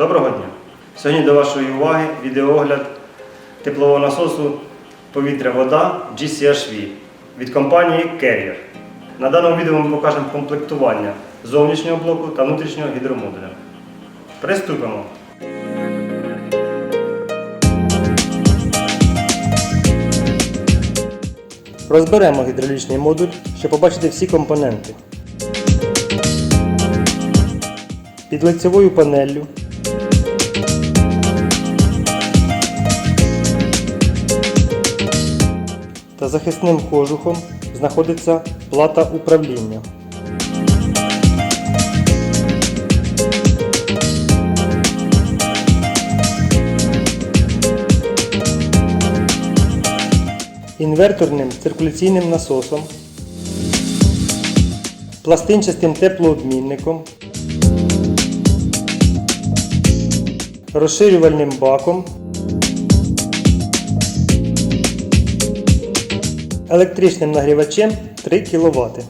Доброго дня! Сьогодні до вашої уваги відеоогляд теплового насосу повітря-вода GCHV від компанії Carrier. На даному відео ми покажемо комплектування зовнішнього блоку та внутрішнього гідромодуля. Приступимо! Розберемо гідравлічний модуль, щоб побачити всі компоненти. Під лицевою панеллю та захисним кожухом знаходиться плата управління. Інверторним циркуляційним насосом, пластинчастим теплообмінником, розширювальним баком, електричним нагрівачем 3 кВт.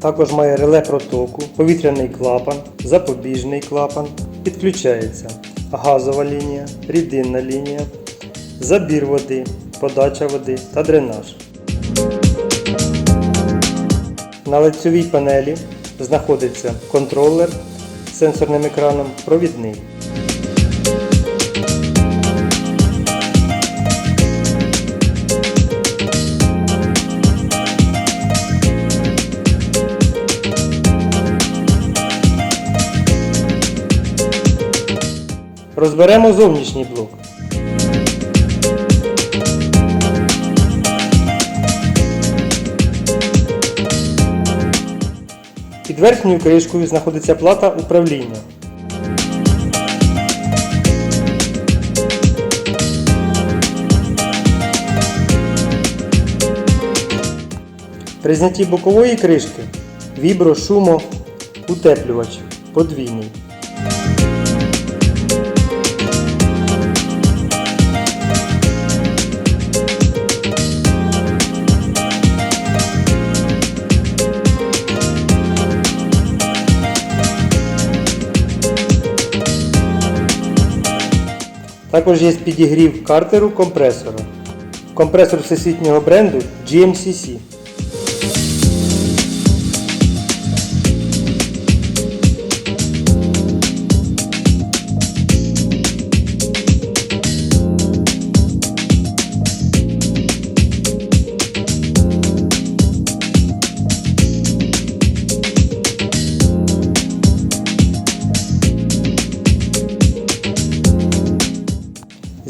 Також має реле протоку, повітряний клапан, запобіжний клапан, підключається газова лінія, рідинна лінія, забір води, подача води та дренаж. На лицевій панелі знаходиться контролер з сенсорним екраном, провідний. Розберемо зовнішній блок. Під верхньою кришкою знаходиться плата управління. При знятті бокової кришки вібро шумо утеплювач подвійний. Також є підігрів картеру компресора. Компресор всесвітнього бренду GMCC.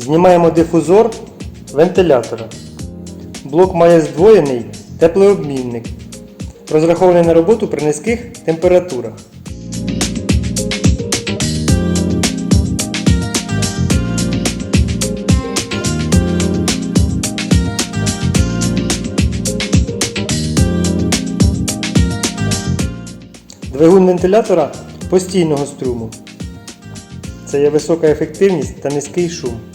Знімаємо дифузор вентилятора. Блок має здвоєний теплообмінник, розрахований на роботу при низьких температурах. Двигун вентилятора постійного струму. Це є висока ефективність та низький шум.